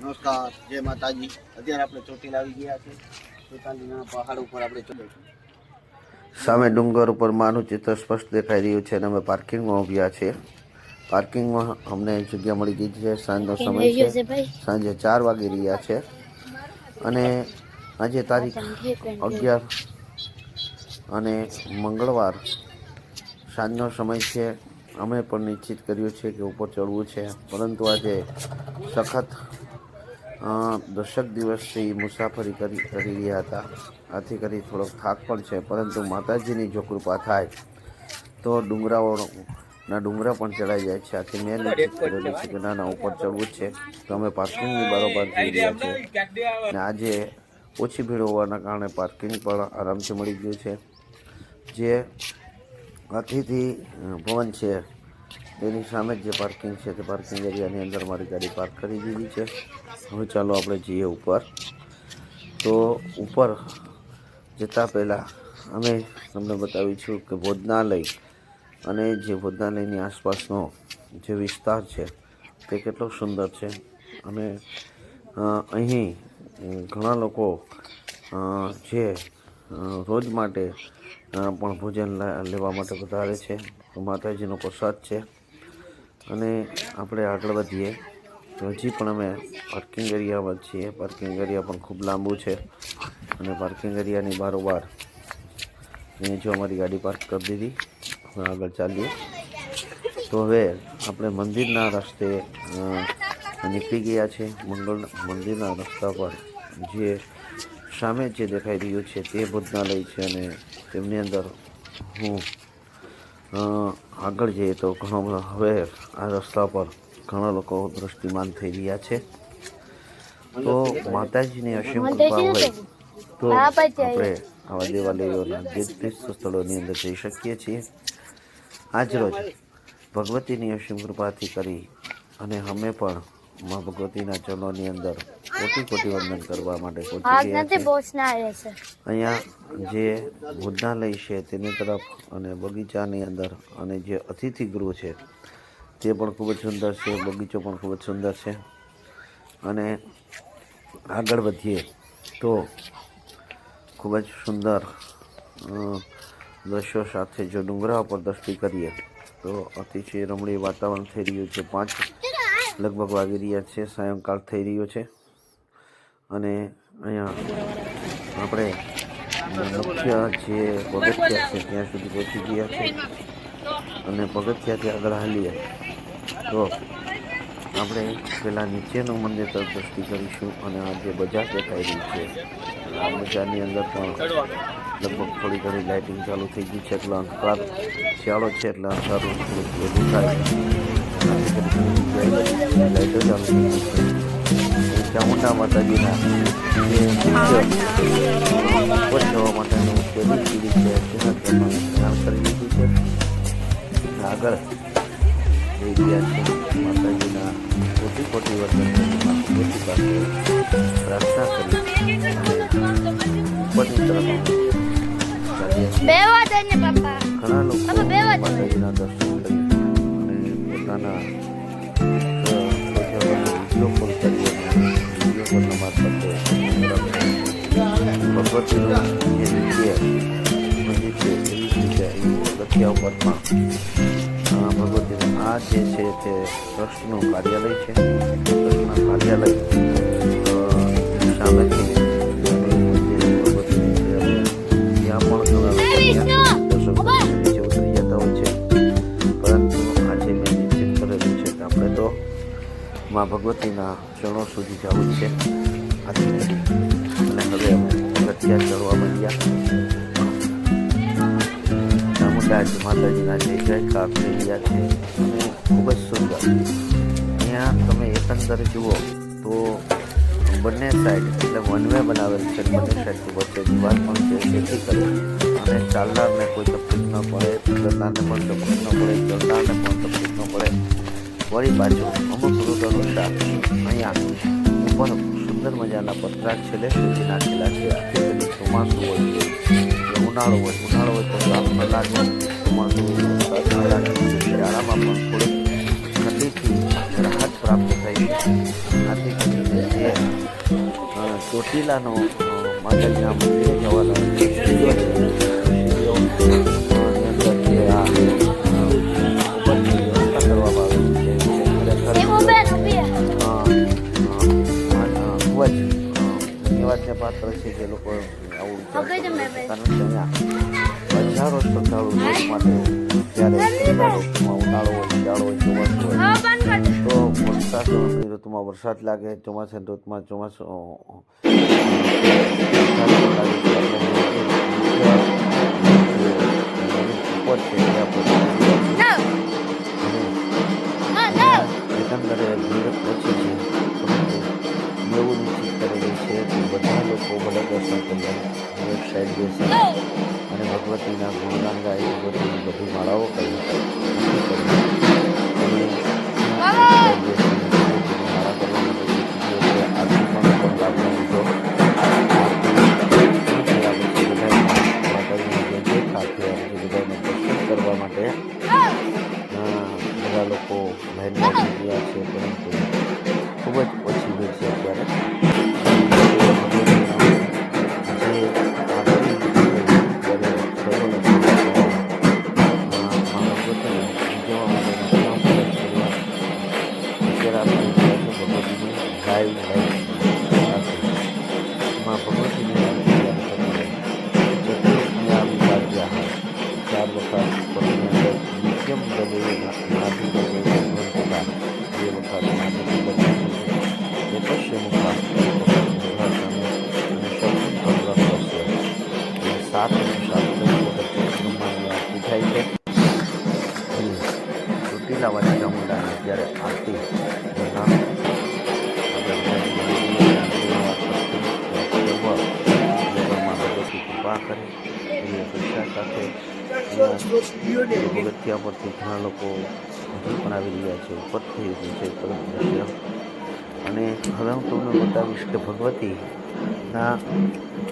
નમસ્કાર જય માતાજી. અત્યારે આપણે ચોટીલા આવી ગયા છે ચોટીલાના પહાડ ઉપર આપણે ચડે સામે ડુંગર ઉપર માનું ચિત્ર સ્પષ્ટ દેખાઈ રહ્યું છે અને અમે પાર્કિંગમાં ઊભ્યા છીએ. પાર્કિંગમાં અમને જગ્યા મળી ગઈ છે. સાંજનો સમય છે. સાંજે ચાર વાગી રહ્યા છે. અને આજે તારીખ અગિયાર અને મંગળવાર. સાંજનો સમય છે. અમે પણ નિશ્ચિત કર્યું છે કે ઉપર ચડવું છે. પરંતુ આજે સખત દશક દિવસથી મુસાફરી કરી કરી રહ્યા હતા. આથી કરી થોડોક થાક પણ છે, પરંતુ માતાજીની જો કૃપા થાય, તો ડુંગરાઓના ડુંગરા પણ ચડાઈ જાય છે. આથી મેં નક્કી કરેલું છે કે ના ના ઉપર ચડવું જ છે. તો અમે પાર્કિંગની બરોબર થઈ રહ્યા છે. અને આજે ઓછી ભીડ હોવાના કારણે પાર્કિંગ પણ આરામથી મળી ગયું છે. જે અતિથિ ભવન છે તેની સામે જ પાર્કિંગ છે તે પાર્કિંગ એરિયાની અંદર મારી ગાડી પાર્ક કરી દીધી છે. હવે ચાલો આપણે જઈએ ઉપર. તો ઉપર જતાં પહેલાં અમે તમને બતાવીશું કે ભોજનાલય અને જે ભોજનાલયની આસપાસનો જે વિસ્તાર છે તે કેટલો સુંદર છે. અને અહીં ઘણા લોકો જે રોજ માટે પણ ભોજન લેવા માટે વધારે છે. માતાજીનો પ્રસાદ છે. અને આપણે આગળ વધીએ. હજી પણ અમે પાર્કિંગ એરિયામાં છીએ. પાર્કિંગ એરિયા પણ ખૂબ લાંબુ છે. અને પાર્કિંગ એરિયાની બારોબાર અહીં જો અમારી ગાડી પાર્ક કરી દીધી. આગળ ચાલીએ. તો હવે આપણે મંદિરના રસ્તે નીકળી ગયા છે. મંગળ, મંદિરના રસ્તા પર જે સામે જે દેખાઈ રહ્યું છે તે ભોજનાલય છે અને તેમની અંદર હું આગળ જઈએ તો ઘણો બધો હવે આ રસ્તા પર ઘણા લોકો દ્રષ્ટિમાન થઈ રહ્યા છે. તો માતાજીની અસીમ કૃપા હોય તો આપણે આવા દેવાલયોના તીર્થ સ્થળોની અંદર જઈ શકીએ છીએ. આજ રોજ ભગવતીની અસીમ કૃપાથી કરી અને અમે પણ મા ભગવતીના ચરણોની અંદર કોટી કોટી વંદન કરવા માટે પહોંચી અહીંયા જે ભોજનાલય છે તેની તરફ અને બગીચાની અંદર અને જે અતિથિ ગૃહ છે તે પણ ખૂબ જ સુંદર છે બગીચો પણ ખૂબ જ સુંદર છે. અને આગળ વધીએ તો ખૂબ જ સુંદર દ્રશ્યો સાથે જો ડુંગરા ઉપર દ્રષ્ટિ કરીએ તો અતિશય રમણીય વાતાવરણ થઈ રહ્યું છે. પાંચ લગભગ વાગી રહ્યા છે, સાયંકાળ થઈ રહ્યો છે. અને અહીંયા આપણે મુખ્ય જે પગથિયા છે, ત્યાં સુધી પહોંચી ગયા છે. અને પગથિયાથી આગળ હાલીએ. તો આપણે પહેલાં નીચેનું મંદિર તરફ દ્રષ્ટિ કરીશું અને આ જે બજાર દેખાઈ રહી છે, આ બજારની અંદર પણ લગભગ થોડી ઘણી લાઇટિંગ ચાલુ થઈ ગઈ છે. એટલે અંધકાર શિયાળો છે, એટલે અંધારું થાય. આથી કરીને જગ્યાએ લાઇટો ચાલુ થઈ ગઈ છે અને ચામુંડા માતાજીના જે મુખ્ય ઉપર જવા માટેનું પેલી સીડી છે તેના તેમાં સ્નાન કરી લીધું છે અને આગળ જઈ રહ્યા છે માતાજીના કોટી કોટી વર્તન ભગવતી પાસે પ્રાર્થના કરી અને ઉપરની તરફ અમે ચાલીએ છીએ. બે વાત ને પપ્પા ઘણા લોકો હવે બે વાત માતાજીના દર્શન કરી અને પોતાના વીડિયો કોલ કરી અને વીડિયો કોલના મારફતે ભગવતીનું જે રીતે મંદિર છે એવી જ રીતે લખિયા ઉપર પણ અ, ભગવતીનું આ જે છે તે ટ્રસ્ટનું કાર્યાલય છે. ટ્રસ્ટના કાર્યાલય સામેથી મા ભગવતીના ચરણો સુધી જવું છે. અને હવે અમે પગથિયા ચડવા માંડ્યા. ચામુંડાજી માતાજીના જય જયકાર થઈ રહ્યા છે, અને ખૂબ જ સુંદર. અહીંયા તમે એકંદર જુઓ તો બંને સાઈડ એટલે વન વે બનાવેલ છે, બંને સાઈડ વચ્ચે દિવાલ પણ છે જેથી કરી. અને ચાલનારને કોઈ તકલીફ ન પડે ચાલનારને પણ તકલીફ ન પડે ચાલનારને પણ તકલીફ ન પડે. વળી પાછું અમુક રૂટ અનુસાર અહીંયા ઉપર સુંદર મજાના પતરા છેલ્લે સુધી નાખેલા છે. આખી ચોમાસું હોય છે. ઉનાળો હોય ઉનાળો હોય તો ન લાગે ચોમાસું શિયાળામાં પણ થોડીક ઠંડીથી રાહત પ્રાપ્ત થઈ આથી કરીને ચોટીલાનો અ, માતાજીના મંદિરે જવાના ખૂબ જ ધન્યવાદને પાત્ર છે જે લોકો આવું. કારણ હજારો શ્રદ્ધાળુ માટે જ્યારે ઉનાળો હોય શિયાળો હોય ચોમાસું હોય. હા બંધ કર તો વરસાદની ઋતુમાં વરસાદ લાગે ચોમાસાની ઋતુમાં ચોમાસું લાગે અને ભગવતીના ગુણગાન ગાય ભગવતીની બધી માળાઓ કરી. અને આરતી થાય છે ચોટીલા જ્યારે આરતી ભગવતી કૃપા કરે એવી અપેક્ષા સાથે પરથી ઘણા લોકો હજી પણ આવી રહ્યા છે ઉપર થઈ રહ્યું છે તરફ દ્રશ્ય અને હવે હું તમને બતાવીશ કે ભગવતીના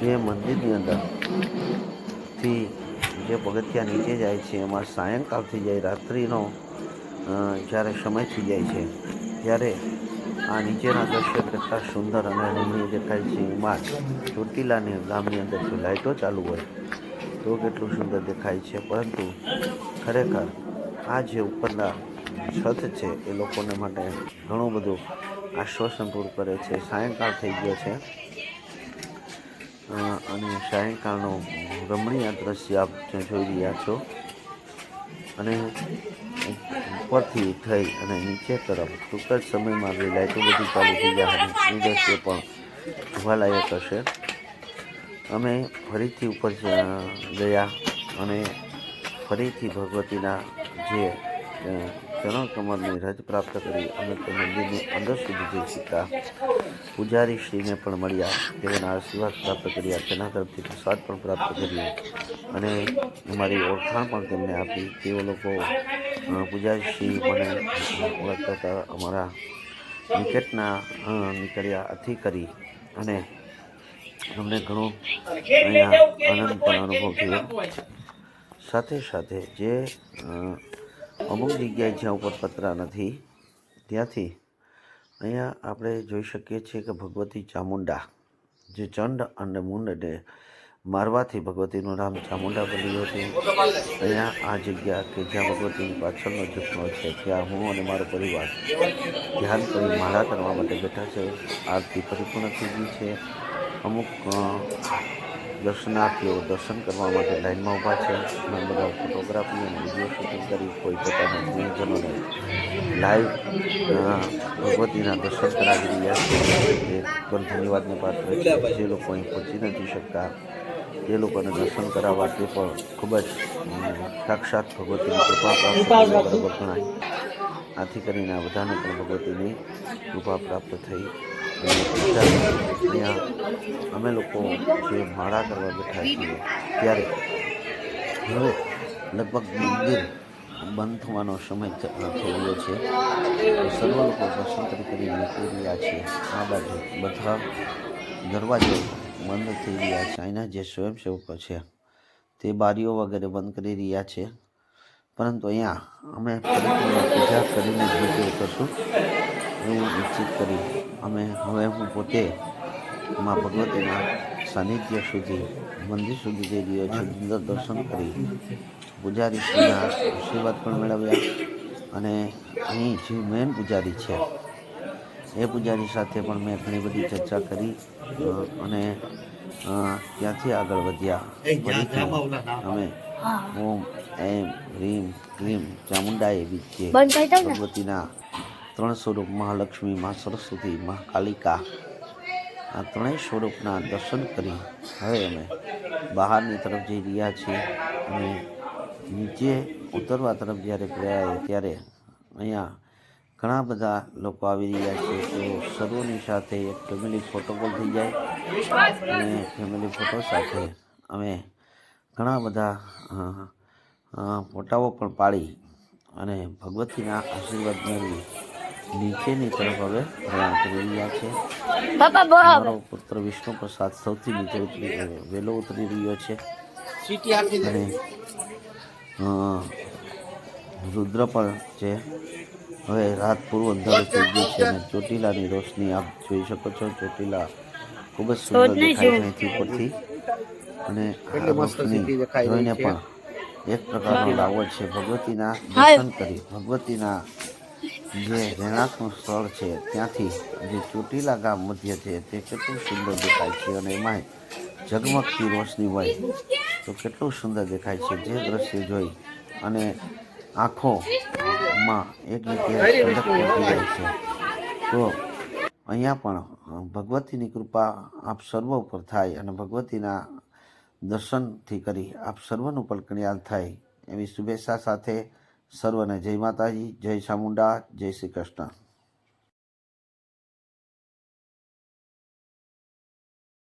જે મંદિરની અંદરથી જે પગથિયા નીચે જાય છે, એમાં સાયંકાલ થઈ જાય, રાત્રિનો જ્યારે સમય થઈ જાય છે, ત્યારે આ નીચેના દ્રશ્ય કેટલા સુંદર અને રમણીય દેખાય છે. એમાં ચોટીલાની ગામની અંદર જો લાઇટો ચાલુ હોય, તો કેટલું સુંદર દેખાય છે. પરંતુ ખરેખર આ જે ઉપરના છત છે, એ લોકોને માટે ઘણું બધું આશ્વાસન પૂરું કરે છે. સાયંકાળ થઈ ગયો છે. અને સાયંકાળનું રમણીય દ્રશ્ય આપ જોઈ રહ્યા છો. અને ઉપરથી થઈ અને નીચે તરફ ટૂંક જ સમયમાં આવી લાઇટો બધી ચાલુ થઈ ગયા અને એ દ્રશ્ય પણ જોવાલાયક હશે. અમે ફરીથી ઉપર ગયા અને ફરીથી ભગવતીના જે ચરણ કમરની રજ પ્રાપ્ત કરી અમે તે મંદિરની અંદર સુધી જઈ શકતા પૂજારી શ્રીને પણ મળ્યા. તેઓના આશીર્વાદ પ્રાપ્ત કર્યા. તેના તરફથી પ્રસાદ પણ પ્રાપ્ત કર્યો. અને અમારી ઓળખાણ પણ તેમને આપી. તેઓ લોકો પૂજારી શ્રી મને ઓળખતા હતા. અમારા નિકટના અ, નીકળ્યા અથી કરી. અને અમને ઘણો અહીંયા આનંદ પણ અનુભવ થયો. સાથે સાથે જે અમુક જગ્યાએ જ્યાં ઉપર પતરા નથી, ત્યાંથી અહીંયા આપણે જોઈ શકીએ છીએ કે ભગવતી ચામુંડા, જે ચંડ અને મુંડને મારવાથી ભગવતીનું નામ ચામુંડા બન્યું હતું. અહીંયા આ જગ્યા કે જ્યાં ભગવતીની પાછળનો જથ્થો છે, ત્યાં હું અને મારો પરિવાર ધ્યાન કરી માળા કરવા માટે બેઠા છે. આરતી પરિપૂર્ણ થઈ ગઈ છે. અમુક દર્શનાર્થીઓ દર્શન કરવા માટે લાઇનમાં ઊભા છે. ઘણા બધા ફોટોગ્રાફી અને વીડિયો શૂટિંગ કરી કોઈ પોતાના પ્રિયજનોને લાઈવ ભગવતીના દર્શન કરાવી રહ્યા છે. એ પણ ધન્યવાદને પાત્ર છે. જે લોકો અહીં પહોંચી નથી શકતા તે લોકોને દર્શન કરાવવા તે પણ ખૂબ જ સાક્ષાત ભગવતીની કૃપા પ્રાપ્ત ગણાય આથી કરીને આ બધાને પણ ભગવતીની કૃપા પ્રાપ્ત થઈ. અહીંયા અમે લોકો જે ભાડા કરવા બેઠા છીએ ત્યારે હવે લગભગ મંદિર બંધ થવાનો સમય થઈ ગયો છે. સર્વ લોકો દર્શન કરી નીકળી રહ્યા છે આ બાજુ બધા દરવાજો બંધ થઈ રહ્યા છે. અહીંના જે સ્વયંસેવકો છે તે બારીઓ વગેરે બંધ કરી રહ્યા છે. પરંતુ અહીંયા અમે પૂજા કરીને જે કરશું. એવું નિશ્ચિત કરી અમે હવે હું પોતે માં ભગવતીના સાનિધ્ય સુધી મંદિર સુધી જઈ રહ્યો છું સુંદર દર્શન કરી પૂજારી શ્રીના આશીર્વાદ પણ મેળવ્યા અને અહીં જે મેન પૂજારી છે એ પૂજારી સાથે પણ મેં ઘણી બધી ચર્ચા કરી અને ત્યાંથી આગળ વધ્યા. અમે ઓમ એમ રીમ ક્રીમ ચામુંડા એવી ને. ભગવતીના ત્રણ સ્વરૂપ મહાલક્ષ્મી, મા સરસ્વતી, મા કાલિકા આ ત્રણેય સ્વરૂપના દર્શન કરી હવે અમે બહારની તરફ જઈ રહ્યા છીએ અને નીચે ઉતરવા તરફ જ્યારે ગયા ત્યારે અહીંયા ઘણા બધા લોકો આવી રહ્યા છે. તો સર્વની સાથે એક ફેમિલી ફોટો પણ થઈ જાય અને ફેમિલી ફોટો સાથે અમે ઘણા બધા ફોટાઓ પણ પાડી અને ભગવતીના આશીર્વાદ મેળવી નીચેની તરફ હવે કરી રહ્યા છે. પપ્પા મારો પુત્ર વિષ્ણુ પ્રસાદ સૌથી નીચે ઉતરી વહેલો ઉતરી રહ્યો છે. અને રુદ્ર પણ છે. હવે રાત પૂર્વ અંધારું થઈ ગયું છે અને ચોટીલાની રોશની આપ જોઈ શકો છો. ચોટીલા ખૂબ જ સુંદર દેખાય છે અહીંથી ઉપરથી. અને રોશની જોઈને પણ એક પ્રકારનો લાવો છે. ભગવતીના દર્શન કરી ભગવતીના જે રહેણાંકનું સ્થળ છે, ત્યાંથી જે ચોટીલા ગામ મધ્ય છે, તે કેટલું સુંદર દેખાય છે અને એમાંય ઝગમગતી રોશની હોય તો કેટલું સુંદર દેખાય છે, જે દ્રશ્ય જોઈ અને આંખોમાં એક રીતે છે. તો અહીંયા પણ ભગવતીની કૃપા આપ સર્વ ઉપર થાય અને ભગવતીના દર્શનથી કરી આપ સર્વનું પણ કલ્યાણ થાય એવી શુભેચ્છા સાથે સર્વને જય માતાજી જય ચામુંડા જય શ્રી કૃષ્ણ.